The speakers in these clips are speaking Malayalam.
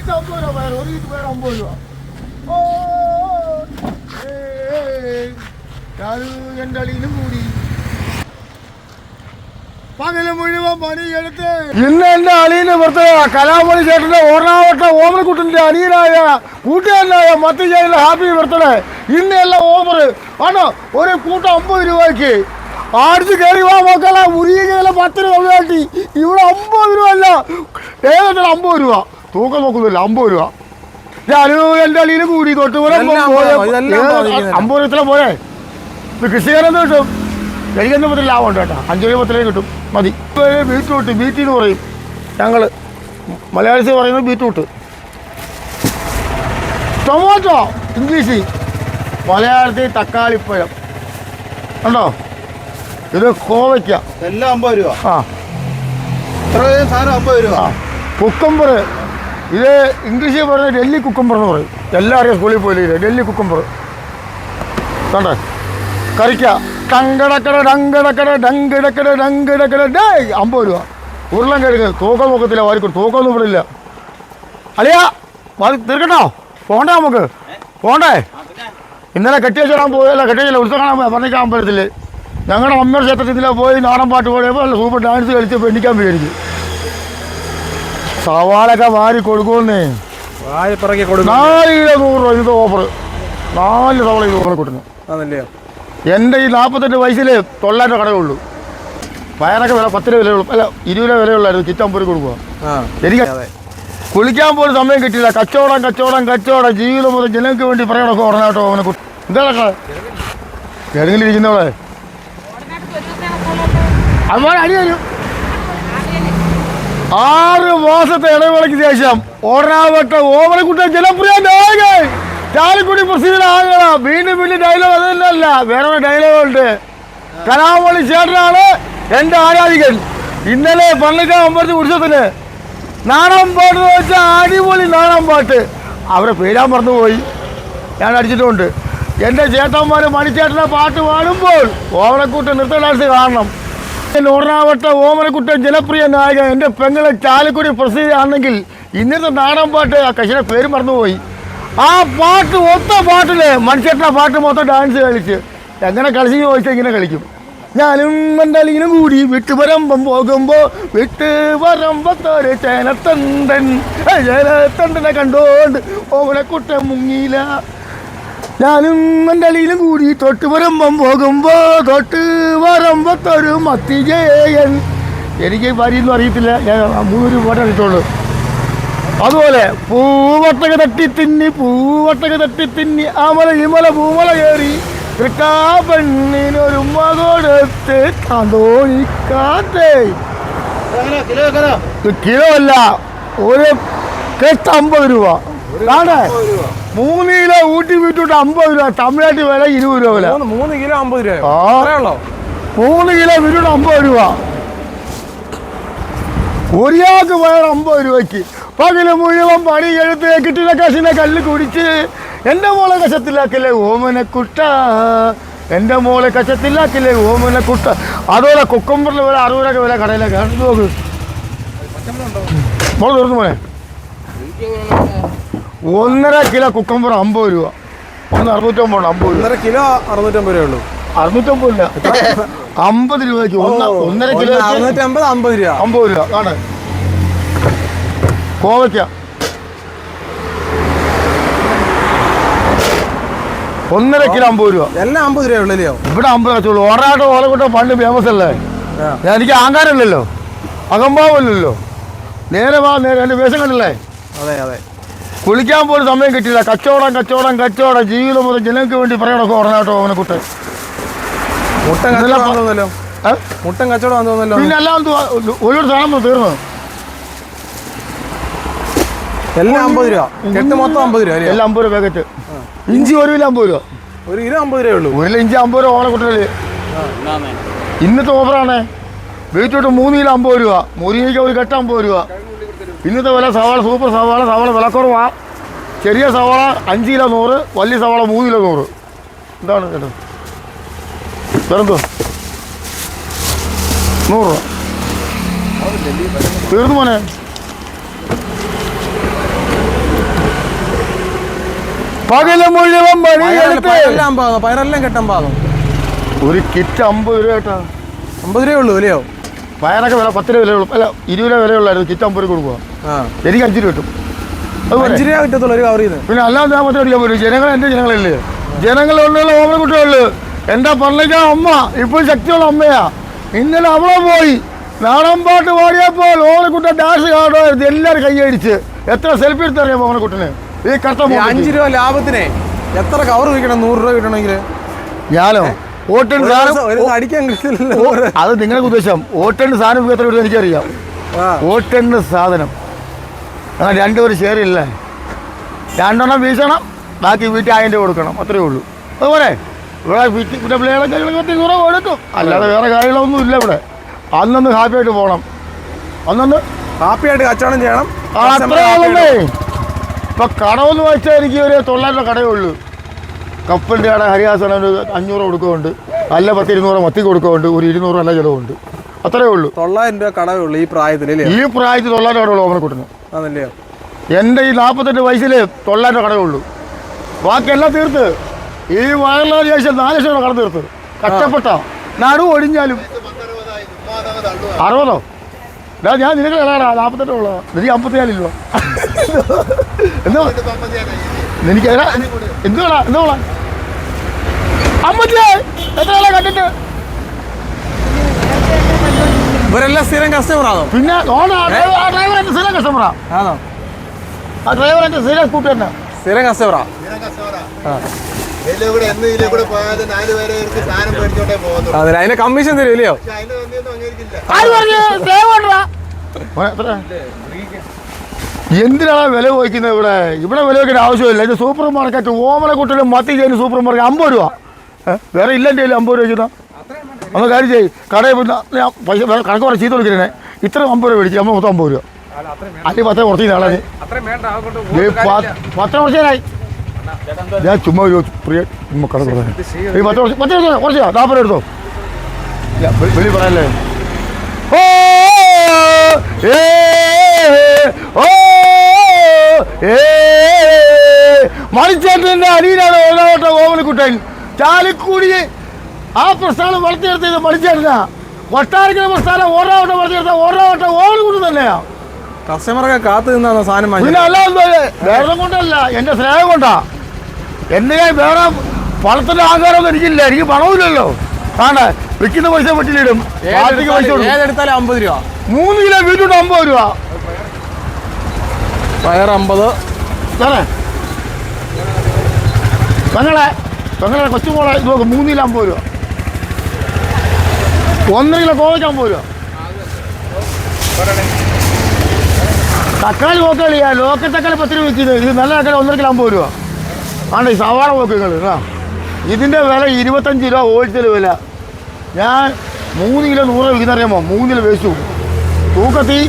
കിറ്റ് അമ്പത് രൂപ ഒരു കിറ്റ് പയർ അമ്പത് രൂപ ഓ ഞാൻ എന്റെ അളിയിലും കൂടി പകൽ മുഴുവൻ പണിയെടുത്ത് ഇന്ന് എന്റെ അളിയന് പുറത്ത് കലാമണി ചേട്ടന്റെ ഓർണാവട്ട ഓമനക്കുട്ടിന്റെ അനിയനായ കൂട്ടുകാരനായ മത്തി ഹാപ്പി ബർത്ത്ഡേ ഇന്ന് എല്ലാം ഓഫർ ആണോ ഒരു കൂട്ടം അമ്പത് രൂപയ്ക്ക് ആടിച്ച് കയറി വാ മക്കളെ മുറിയുകയിലെ പത്ത് രൂപ ഇവിടെ അമ്പത് രൂപ അല്ല. ഏകദേശം അമ്പത് രൂപ? തൂക്കം നോക്കുന്നില്ല അമ്പത് രൂപ. ഞാൻ എന്റെ അളിയിൽ കൂടി തൊട്ടുപുരം അമ്പത്, രൂപത്തിലെ പോരെ ഇത് കൃഷിക്കാരെന്ത് കിട്ടും? എനിക്കെന്ത് പത്തിൽ ലാഭം ഉണ്ട് കേട്ടോ. അഞ്ച് രൂപ പത്തിലേക്ക് കിട്ടും. മതി. ബീറ്റ്റൂട്ട് ബീറ്റി എന്ന് പറയും. ഞങ്ങൾ മലയാളത്തിൽ പറയുന്നത് ബീറ്റ്റൂട്ട് ടൊമാറ്റോ ഇംഗ്ലീഷ്. മലയാളത്തിൽ തക്കാളിപ്പഴം ഉണ്ടോ ഇത് കോവയ്ക്ക. എല്ലാം അമ്പത് രൂപ. ആ. സാധനം? അമ്പത് രൂപ. ആ. കുക്കമ്പർ ഇത് ഇംഗ്ലീഷിൽ പറഞ്ഞ ഡൽഹി കുക്കുംബർ എന്ന് പറയും. എല്ലാവരും സ്കൂളിൽ പോയില്ലേ? ഡൽഹി കുക്കുംബർ കണ്ടേ? കറിക്ക. ടങ്കടക്കട ഡങ്കടക്കട ഡങ്കിടക്കട ഡങ്കിടക്കട ഡേ അമ്പത് രൂപ. ഉരുളൻ കിഴങ്ങ്. തൂക്കം നോക്കത്തില്ല വാരിക്കും തൂക്കമൊന്നും ഇവിടെ ഇല്ല. അളിയാ വാരി തീർക്കട്ടോ? പോണ്ടേ നമുക്ക്? പോണ്ടേ? ഇന്നലെ കെട്ടിയച്ചോടാൻ പോയല്ല കെട്ടിയച്ചില്ല ഉത്സവം കാണാൻ പറഞ്ഞിക്കാൻ പറ്റത്തില്ലേ? ഞങ്ങളുടെ അമ്മയുടെ ക്ഷേത്രത്തിൽ പോയി നാടൻ പാട്ട് പാടിയപ്പോൾ നല്ല സൂപ്പർ ഡാൻസ് കളിച്ച് പെണ്ണിക്കാൻ വിചാരിക്കും സവാളൊക്കെ വാരി കൊടുക്കുമെന്നേ. പിറകെ കൊടുക്കും നാല് കിലോ നൂറ് രൂപ ഇന്നത്തെ ഓഫർ നാല് സവാള ഓഫർ കിട്ടുന്നു അതല്ലയോ എന്റെ ഈ നാൽപ്പത്തെട്ട് വയസ്സിൽ തൊള്ളായിരം കടയേ ഉള്ളൂ പയറൊക്കെ വില പത്ത് രൂപ വിലയുള്ളൂ അല്ല ഇരുപത് രൂപ വിലയുള്ളായിരുന്നു ചിറ്റമ്പൂരി കൊടുക്കുക ശരിക്കും എനിക്ക് കുളിക്കാൻ പോലും സമയം കിട്ടിയില്ല. കച്ചവടം കച്ചവടം കച്ചവടം. ജീവിതം മുതൽ ജനങ്ങൾക്ക് വേണ്ടി പറയണൊക്കെ പറഞ്ഞാട്ടോ അവനെ കുറിച്ച് എന്താ കിഴങ്ങിലിരിക്കുന്നവളെ അതുപോലെ അടി വരും ആറ് മാസത്തെ ഇടവേളയ്ക്ക് ശേഷം ഓടാവട്ട ഓമനക്കുട്ട ജനപ്രിയ നായകൻ. ചാലിക്കുടി പ്രസിഡന്റ് ആകണം. വീണ്ടും വീണ്ടും ഡയലോഗ് അത് തന്നെയല്ല വേറെ ഡയലോഗ് ഉണ്ട്. കലാമണി ചേട്ടനാണ് എന്റെ ആരാധികൻ. ഇന്നലെ പള്ളിക്കാൻ അമ്പലത്തിൽ ഉത്സവത്തിന് നാടൻ പാട്ട് എന്ന് വെച്ചാൽ അടിപൊളി നാടൻ പാട്ട്. അവരെ പേരാൻ മറന്നുപോയി. ഞാൻ അടിച്ചിട്ടുമുണ്ട് എന്റെ ചേട്ടന്മാർ മണിച്ചേട്ടന്റെ പാട്ട് പാടുമ്പോൾ ഓമനക്കുട്ടൻ നൃത്ത ഡാൻസ് കാണണം. ഓർണാവട്ട ഓമനക്കുട്ടൻ ജനപ്രിയ നായകൻ എന്റെ പെങ്ങളെ ചാലക്കുടി പ്രസിദ്ധിയാണെങ്കിൽ ഇന്നത്തെ നാടൻ പാട്ട് ആ കശിയുടെ പേര് മറന്നുപോയി. ആ പാട്ട് ഒത്ത പാട്ടിൽ മനുഷ്യട്ട പാട്ട് മൊത്തം ഡാൻസ് കളിച്ച്. എങ്ങനെ കളിച്ച് ചോദിച്ചാൽ ഇങ്ങനെ കളിക്കും. ഞാനും മണ്ടലിനും കൂടി വിട്ടുപരമ്പം പോകുമ്പോ വിട്ടുപരമ്പത്തൊരു ചേനത്തണ്ടൻ ചേനത്തണ്ടനെ കണ്ടോണ്ട് ഓമനക്കുട്ടൻ മുങ്ങിയില്ല. ഞാനും എന്റെ അളിയിലും കൂടി തൊട്ട് വരുമ്പം പോകുമ്പോ തൊട്ട് വരുമ്പത്തൊരു മത്തിജയൻ എനിക്ക് വരിയൊന്നും അറിയത്തില്ല. ഞാൻ മൂന്നൂര് പാട്ട് അറിയത്തുള്ളൂ അതുപോലെ പൂവട്ടക തട്ടി തിന്നി പൂവട്ടക തട്ടി തിന്നി ആ മല ഈ ഇമല പൂമല കയറി പെണ്ണിനൊരു മകോടത്ത് ഇത് കിലോ അല്ല ഒരു കെട്ട് അമ്പത് രൂപ. കാണേ? മൂന്ന് കിലോ ഊട്ടി വിട്ടിട്ട് അമ്പത് രൂപ തമിഴ്നാട്ടിൽ വില ഇരുപത് രൂപ വില. മൂന്ന് കിലോ അമ്പത് രൂപ. മൂന്ന് കിലോ വിട്ടിട്ട് അമ്പത് രൂപ. ഒരാൾക്ക് വേണം അമ്പത് രൂപയ്ക്ക്. പകൽ മുഴുവൻ പണി എഴുത്ത് കിട്ടിയ കശിനെ കല്ല് കുടിച്ച് എന്റെ മോളെ കശത്തിലാക്കില്ലേ ഓമനെ കുട്ട? എന്റെ മോളെ കശത്തിലാക്കില്ലേ ഓമനെ കുട്ട? അതുപോലെ കുക്കമ്പറിന് വില അറുപത് രൂപ വില കടയിലൊക്കെ നോക്ക് മോൾ തീർന്നു മോനെ. ഒന്നര കിലോ കുക്കമ്പർ അമ്പത് രൂപ. ഒന്ന് അറുന്നൂറ്റമ്പത് അമ്പത് രൂപ. ഒന്നര കിലോ അറുന്നൂറ്റമ്പത് രൂപ ഉള്ളൂ. അറുന്നൂറ്റമ്പത് ഇല്ല അമ്പത് രൂപയ്ക്ക് ഒന്ന് ഒന്നര കിലോ അറുന്നൂറ്റമ്പത് അമ്പത് രൂപ. അമ്പത് രൂപ. ആണ് കോവയ്ക്ക. ഒന്നര കിലോ അമ്പത് രൂപ. എല്ലാം അമ്പത് രൂപ ഉള്ളല്ലോ ഇവിടെ അമ്പത് കച്ചുള്ളൂ ഓടാട്ട് ഓലക്കൂട്ടോ പണ്ട് ഫേമസ് അല്ലേ? ഞാൻ എനിക്ക് ആങ്കാരമില്ലല്ലോ അകമ്പാവില്ലല്ലോ. നേരെ വാ നേരെ എന്റെ വേഷം കണ്ടില്ലേ? അതെ അതെ. കുളിക്കാൻ പോലും സമയം കിട്ടില്ല കച്ചവടം കച്ചവടം കച്ചവടം. ജീവിതം മുതൽ ജനങ്ങൾക്ക് വേണ്ടി പറയണൊക്കെ ഓർണാട്ടോ അവനെ കുട്ടൻ. മുട്ടൻ ഇതെല്ലാം കച്ചവടം തോന്നല്ലോ ഏ? മുട്ടൻ കച്ചവടം തോന്നല്ലോ പിന്നെ എല്ലാം ഒരു സാധനം തീർന്നു? എല്ലാം അമ്പത് രൂപ. കെട്ട് മൊത്തം അമ്പത് രൂപ എല്ലാം അമ്പത് രൂപ പാക്കറ്റ് ഇഞ്ചി ഒരു കിലോ അമ്പത് രൂപ. ഒരു കിലോ അമ്പത് രൂപ ഉള്ളൂ. ഒരു കിലോ ഇഞ്ചി അമ്പത് രൂപ ഓണക്കുട്ടൽ ഇന്നത്തെ ഓഫറാണ്. ബീറ്റ്റൂട്ട് മൂന്ന് കിലോ അമ്പത് രൂപ. മുരിങ്ങയ്ക്ക് ഒരു കെട്ട് അമ്പത് രൂപ. ഇന്നത്തെ വില സവാള സൂപ്പർ സവാള സവാള വിലക്കുറവാ ചെറിയ സവാള അഞ്ച് കിലോ നൂറ് വലിയ സവാള മൂന്ന് കിലോ നൂറ്. എന്താണ് ചേട്ടൻ വേറെന്തോ നൂറ് രൂപ. തീർന്നു മോനെ. പകൽ മുഴുവൻ പയറെല്ലാം- പയറെല്ലാം കെട്ടമ്പാകും ഒരു കിറ്റ് അമ്പത് രൂപ കേട്ടോ. അമ്പത് രൂപയേ ഉള്ളൂ അല്ലയോ പയറൊക്കെ വില പത്ത് രൂപ വിലയുള്ളൂ. അല്ല ഇരുപത് രൂപ വിലയുള്ളായിരുന്നു രൂപ കൊടുക്കുക എനിക്ക് അഞ്ച് രൂപ കിട്ടും. അഞ്ച് രൂപ കിട്ടത്തുള്ളൂ ഒരു കവർ ചെയ്ത് പിന്നെ അല്ലാതെ ഞാൻ പത്ത് അടിക്കാൻ പറ്റും ജനങ്ങൾ എന്റെ ജനങ്ങളല്ലേ? ജനങ്ങളുള്ള ഓമന കുട്ടികളിൽ എന്റെ പള്ളിക്ക അമ്മ? ഇപ്പോൾ ശക്തിയുള്ള അമ്മയാ. ഇന്നലെ അവളെ പോയി. നാടൻ പാട്ട് പാടിയപ്പോൾ ഓമനക്കുട്ടൻ ഡാൻസ് കാണുമായിരുന്നു എല്ലാവരും കൈയടിച്ച് എത്ര സെൽഫി എടുത്തറിയാം ഓമനക്കുട്ടന് ഈ കട്ട അഞ്ചു അഞ്ച് രൂപ ലാഭത്തിനെ എത്ര കവർ വിൽക്കണം നൂറ് രൂപ കിട്ടണമെങ്കിൽ ഞാനോ? സാധനം അടിക്കാൻ അത് നിങ്ങൾക്ക് ഉദ്ദേശം. ഓട്ടെണ്ണ സാധനം എത്ര വരും എനിക്കറിയാം. ആ. ഓട്ടന്റെ സാധനം. ആ രണ്ടുപേരും ഷെയർ ഇല്ലേ രണ്ടെണ്ണം വീശണം ബാക്കി വീട്ടിൽ ആയിരം രൂപ കൊടുക്കണം. അത്രേ ഉള്ളൂ. അതുപോലെ ഇവിടെ വീട്ടിൽ പിള്ളേരെ കൊടുക്കും അല്ലാതെ വേറെ കാര്യങ്ങളൊന്നും ഇല്ല ഇവിടെ. അന്നൊന്ന് ഹാപ്പി ആയിട്ട് പോകണം അന്നൊന്ന് ഹാപ്പിയായിട്ട് കച്ചവടം ചെയ്യണം. അത്രേ ഉള്ളേ. ഇപ്പൊ കടമെന്ന് വെച്ചാൽ എനിക്ക് ഒരു തൊള്ളായിരം കടയേ ഉള്ളൂ. കപ്പലിന്റെ ആടെ ഹരിഹാസന ഒരു അഞ്ഞൂറ് കൊടുക്കുന്നുണ്ട്. അല്ല പത്ത് ഇരുന്നൂറ് മത്തി കൊടുക്കുന്നുണ്ട്. ഒരു ഇരുന്നൂറ് നല്ല ചിലവുണ്ട്. അത്രേ ഉള്ളൂ. തൊള്ളായിരം രൂപ കടവേ ഉള്ളൂ ഈ പ്രായത്തിൽ അല്ലേ ഈ പ്രായത്തിൽ തൊള്ളായിരം കടയുള്ളൂ ഓമന ആണല്ലയോ എന്റെ ഈ നാൽപ്പത്തെട്ട് വയസ്സിൽ തൊള്ളായിരം രൂപ കടവേ ഉള്ളൂ. ബാക്കിയെല്ലാം തീർത്ത്. ഈ വയറിലാൽ ശേഷം നാല് ലക്ഷം രൂപ കട തീർത്ത്. കഷ്ടപ്പെട്ട. നടു ഒടിഞ്ഞാലും. അറുപതോ? ഡാ ഞാൻ നിനക്ക് കളയാടാ നാൽപ്പത്തെട്ട് ഉള്ളോ നിനക്ക് അമ്പത്തിനാലില്ലോ എന്തോ? എനിക്ക് എന്തോളാ എന്തുവാടാ? എത്ര ആളെ കണ്ടിട്ട്? ഇവരെല്ലാം സ്ഥിരം കസ്റ്റമറാണോ പിന്നെ ഓണ ആ ഡ്രൈവർ എന്റെ സ്ഥിരം കസ്റ്റമറാ ആണോ? ആ ഡ്രൈവർ എന്റെ സ്ഥിരം സ്കൂട്ടി തന്നെ. സ്ഥിരം കസ്റ്റമറാ അതെ അതിന്റെ കമ്മീഷൻ തരും ഇല്ലയോ? എന്തിനാണ് വില പോയിക്കുന്നത് ഇവിടെ? ഇവിടെ വില വയ്ക്കേണ്ട ആവശ്യമില്ല. ഇത് സൂപ്പർ മാർക്കറ്റ് ഓമന കുട്ടിയുടെ മത്തി ചെയ്യുന്ന സൂപ്പർ മാർക്കറ്റ് അമ്പത് രൂപ? വേറെ ഇല്ല എന്റെ കയ്യിൽ അമ്പത് രൂപ ചെയ്താൽ ഒന്ന് കാര്യം ചെയ്യ്. കടയിൽ ഞാൻ പൈസ വേറെ കണക്ക് പറഞ്ഞ് ചീത്ത വിളിക്കണേ. ഇത്ര അമ്പത് രൂപ മേടിച്ചു നമ്മൾ മൊത്തം അമ്പത് രൂപ. അല്ലെങ്കിൽ പത്തേ കുറച്ച് നാളെ പത്ത് കുറച്ചേരായി ഞാൻ ചുമ്മാ പ്രിയ കണക്ക് പറഞ്ഞു ഈ പത്ത് കുറച്ച് പത്ത് കുറച്ചോ നാൽപ്പത് രൂപ എടുത്തോ. വെളി പറയല്ലേ? ഓ ഏ ഓ ഏ മണിച്ചേട്ടന്റെ ഓരോട്ട ഓമനക്കുട്ടൻ. ചാലിക്കൂടി ആ പ്രസ്ഥാനം വളർത്തിയെടുത്തത് മണിച്ചേട്ടനാ കൊട്ടാരക്കര പ്രസ്ഥാനം ഓരോ വട്ടം വളർത്തിയെടുത്ത ഓരോ വട്ടം ഓരോട്ട കൊണ്ട് തന്നെയാ. കസ്റ്റമറൊക്കെ കാത്തു നിന്നാണോ സാധനം പിന്നെ വാങ്ങിച്ചത് അല്ല എന്തോ വേറെ കൊണ്ടല്ല എന്റെ സ്നേഹം കൊണ്ടാ. എന്നെ വേറെ പണത്തിന്റെ ആഹാരമൊന്നും എനിക്കില്ല. എനിക്ക് പണമില്ലല്ലോ ആണ് വിൽക്കുന്ന പൈസ വീട്ടിലിടും. ഏതെടുത്താലും അമ്പത് രൂപ. മൂന്ന് കിലോ വീട്ടിട്ട് അമ്പത് രൂപ. പയർ അമ്പത്. സാറേ. പെങ്ങളെ കൊച്ചുമോളെ ഇത് നോക്ക് മൂന്ന് കിലോ അമ്പത് രൂപ. ഒന്നര കിലോ കോവയ്ക്ക് അമ്പത് രൂപ. തക്കാളി നോക്കളിയാ ലോക്കൽ തക്കാളി പത്ത് രൂപ വെച്ചിരുന്നു ഇത് നല്ല തക്കാളി ഒന്നര കിലോ അമ്പത് രൂപ. ആണ് ഈ സവാള പോക്കുകൾ ആ ഇതിന്റെ വില ഇരുപത്തഞ്ച് രൂപ ഹോൾസെയിൽ വില. ഞാൻ മൂന്ന് കിലോ നൂറ് വിൽക്കുന്നറിയാമോ? മൂന്ന് കിലോ വേസ്റ്റ് തൂക്കത്തി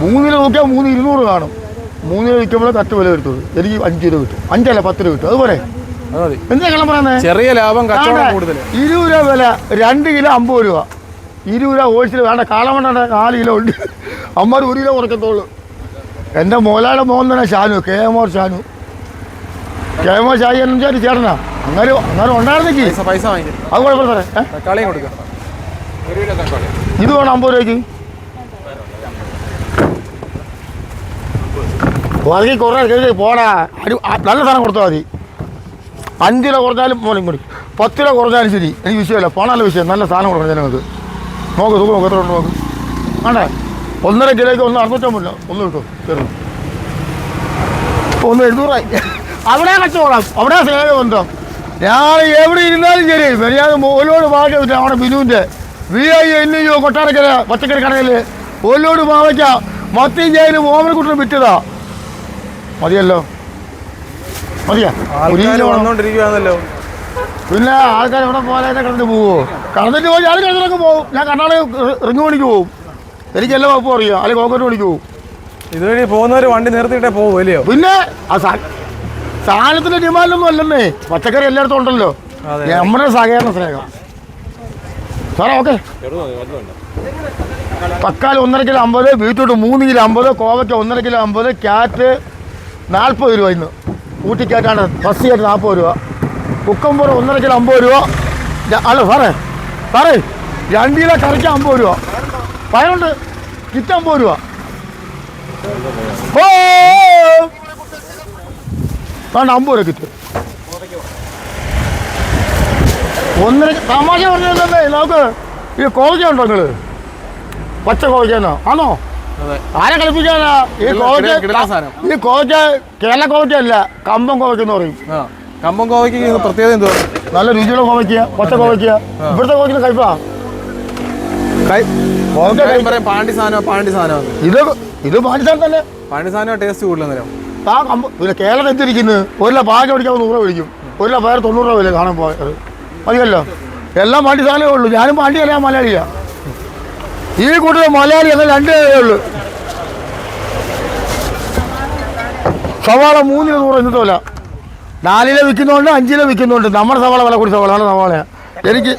മൂന്ന് കിലോ നോക്കിയാൽ മൂന്ന് ഇരുന്നൂറ് കാണും. മൂന്ന് കിലോ വിൽക്കുമ്പോൾ കട്ട് വില കിട്ടുള്ളൂ എനിക്ക് അഞ്ച് രൂപ കിട്ടും. അഞ്ചല്ല പത്ത് രൂപ കിട്ടും. അതുപോലെ എന്താ കള്ളം പറയുന്നത് ചെറിയ ലാഭം കച്ചവടം കൂടുതൽ ഇരുപത് രൂപ വില രണ്ട് കിലോ അമ്പത് രൂപ. ഇരുപത് രൂപ ഹോൾസെയിൽ വേണ്ട കാളമണ്ട നാല് കിലോ ഉണ്ട്. അമ്മ ഒരു കിലോ കുറക്കത്തുള്ളൂ എന്റെ മോലാടെ മോൻ തന്നെ Shanu K M or Shanu. K M or Shaji എന്ന് വെച്ചാൽ ചേട്ടനാ. അങ്ങനെ അങ്ങനെ ഉണ്ടായിരുന്നെങ്കിൽ പൈസ അത് കുഴപ്പമില്ല സാറേ. കൊടുക്കാം. ഇത് വേണം അമ്പത് രൂപയ്ക്ക്. വളരെ കുറേ പോടാ. നല്ല സാധനം കൊടുത്താൽ മതി. അഞ്ച് രൂപ കുറഞ്ഞാലും പോലും മതി പത്ത് കിലോ കുറഞ്ഞാലും ശരി. എനിക്ക് വിഷയമല്ല. പണമല്ല വിഷയം. നല്ല സാധനം കൊടുക്കണം ജനങ്ങൾക്ക്. നോക്ക് സുഖം നോക്ക്. എത്ര നോക്ക്. വേണ്ടേ? ഒന്നര കിലോയ്ക്ക് ഒന്ന് അറുന്നൂറ്റമ്പതില്ല ഒന്ന് കിട്ടും. തരുന്നു. ഒന്ന് എഴുന്നൂറായി. അവിടെ കച്ചവടം അവിടെ സ്നേഹബന്ധം ഞാൻ എവിടെ ഇരുന്നാലും ശരി. വരിയാതെ ഓലോട് പാവയ്ക്ക അവിടെ ബിനുവിന്റെ. V I N U Kottarakkara പച്ചക്കറി കടയിൽ ഒരുപാട് പാവയ്ക്ക മത്തി ജയിലും ഓമനക്കുട്ടിന് വിറ്റതാ. മതിയല്ലോ. മതിയാ. വന്നോണ്ടിരിക്കുവാന്നല്ലോ. പിന്നെ ആൾക്കാർ എവിടെ പോലെ കടന്നിട്ട് പോവോ. കടന്നിട്ട് പോയി ഞാൻ കടന്നിട്ടൊക്കെ പോകും ഞാൻ കർണാടക റിങ് പണിക്ക് പോകും എനിക്ക് എല്ലാ വകുപ്പും അറിയാം. അല്ലെങ്കിൽ കോക്കറ്റ് പണിക്ക് പോകും ഇതുവഴി പോകുന്നവർ വണ്ടി നിർത്തിയിട്ടേ പോകും അല്ലയോ? പിന്നെ ആ സാധനത്തിന്റെ ഡിമാൻഡൊന്നും അല്ലെന്നേ. പച്ചക്കറി എല്ലായിടത്തും ഉണ്ടല്ലോ. നമ്മുടെ സഹകരണ സ്നേഹം. സാറേ ഓക്കെ. തക്കാളി ഒന്നര കിലോ അമ്പത് ബീറ്റ്റൂട്ട് മൂന്ന് കിലോ അമ്പത് കോവയ്ക്ക ഒന്നര കിലോ അമ്പത് ക്യാറ്റ് നാൽപ്പത് രൂപ ഇന്ന്. ഊട്ടിക്കാറ്റാണ് ഫസ്റ്റ് കയറ്റ് നാൽപ്പത് രൂപ. കുക്കമ്പൂർ ഒന്നര കിലോ അമ്പത് രൂപ. അല്ല സാറേ സാറേ രണ്ട് കിലോ കറിക്ക് അമ്പത് രൂപ. പയറുണ്ട് കിറ്റ് അമ്പത് രൂപ. വേണ്ട അമ്പത് രൂപ കിറ്റ്. ഒന്നര തമാശ പറഞ്ഞല്ലേ നമുക്ക് ഈ കോളേജ് ഉണ്ടോ നിങ്ങൾ? പച്ച കോളേജ് ആണോ? ആരെ കളിപ്പിക്കാനാ ഈ കോവയ്ക്ക ഈ കോവയ്ക്ക കേരള അല്ല കമ്പം കോവയ്ക്ക എന്ന് പറയും കമ്പം കോവയ്ക്ക് പ്രത്യേകത എന്തോ നല്ല രുചിയുള്ള കോവയ്ക്ക പച്ച കോവയ്ക്ക. ഇവിടുത്തെ കോവയ്ക്ക കഴി- പാണ്ടി സാധനം പാണ്ടി സാധനം ഇത് ഇത് പാകിസ്ഥാൻ തന്നെ പാണ്ടി സാധനം ടേസ്റ്റ് കൂടുതൽ ആ കമ്പ പിന്നെ കേരളം എത്തിയിരിക്കുന്നത് ഒരു ല പാചകം പിടിക്കാൻ നൂറ് രൂപ മേടിക്കും. ഒരു പേര് തൊണ്ണൂറ് രൂപ വില കാണാൻ പോയത് മതിയല്ലോ? എല്ലാം പാണ്ടി സാധനമേ ഉള്ളൂ. ഞാനും പാണ്ടിയല്ല ഞാൻ മലയാളിയാ. ഈ കൂട്ടത്തിൽ മലയാളി അങ്ങനെ രണ്ട് പേരേ ഉള്ളൂ. സവാള മൂന്നിന് നൂറ് ഇന്നത്തെ വില. നാലിലെ വിൽക്കുന്നുണ്ട് അഞ്ചിലെ വിൽക്കുന്നുണ്ട്. നമ്മുടെ സവാള വില കൂടി സവാള നല്ല സവാളയാ. എനിക്ക്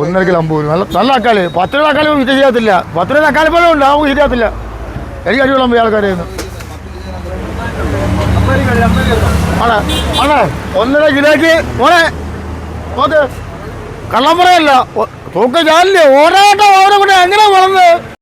ഒന്നര കിലോ അമ്പത്. നല്ല നല്ല തക്കാളി. പത്ത് രൂപ തക്കാളി വിറ്റ് ചെയ്യാത്തില്ല പത്ത് രൂപ തക്കാളി പോലും ഉണ്ട്. നമുക്ക് ശരിയാത്തില്ല എനിക്ക് അടിപൊളി ആൾക്കാരെ ആണേ? ആണേ? ഒന്നര കിലോയ്ക്ക് മോനെ കള്ളം പറയല്ല തൂക്കം ചാലില്ലേ ഓരോട്ടോ ഓരോ കൂടെ എങ്ങനെ വളർന്ന്?